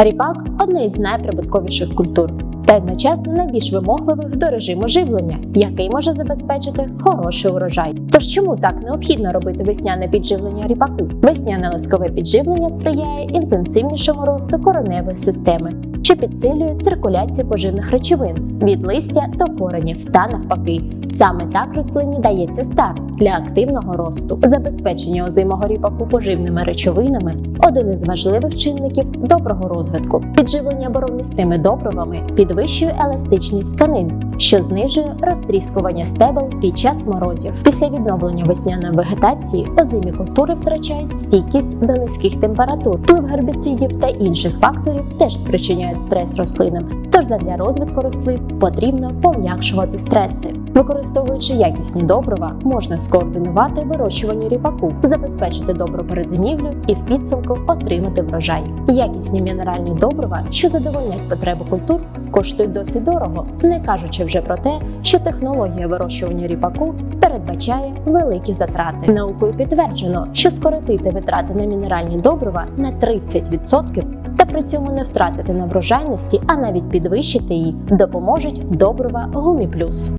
Ріпак одне із найприбутковіших культур та одночасно найбільш вимогливих до режиму живлення, який може забезпечити хороший урожай. Тож чому так необхідно робити весняне підживлення ріпаку? Весняне лискове підживлення сприяє інтенсивнішому росту кореневої системи, що підсилює циркуляцію поживних речовин від листя до коренів та навпаки. Саме так рослині дається старт для активного росту. Забезпечення озимого ріпаку поживними речовинами один із важливих чинників доброго розвитку. Підживлення боровнистими добривами підвищує еластичність тканин, що знижує розтріскування стебел під час морозів. Після відновлення весняної вегетації озимі культури втрачають стійкість до низьких температур. Вплив гербіцидів та інших факторів теж спричиняють стрес рослинам. Тож задля розвитку рослин потрібно пом'якшувати стреси. Використовуючи якісні добрива, можна скоординувати вирощування ріпаку, забезпечити добру перезимівлю і в підсумку отримати врожай. Якісні мінеральні добрива, що задовольнять потребу культур, коштують досить дорого, не кажучи вже про те, що технологія вирощування ріпаку передбачає великі затрати. Наукою підтверджено, що скоротити витрати на мінеральні добрива на 30% та при цьому не втратити на врожайності, а навіть підвищити її, допоможуть добрива Гумі Плюс.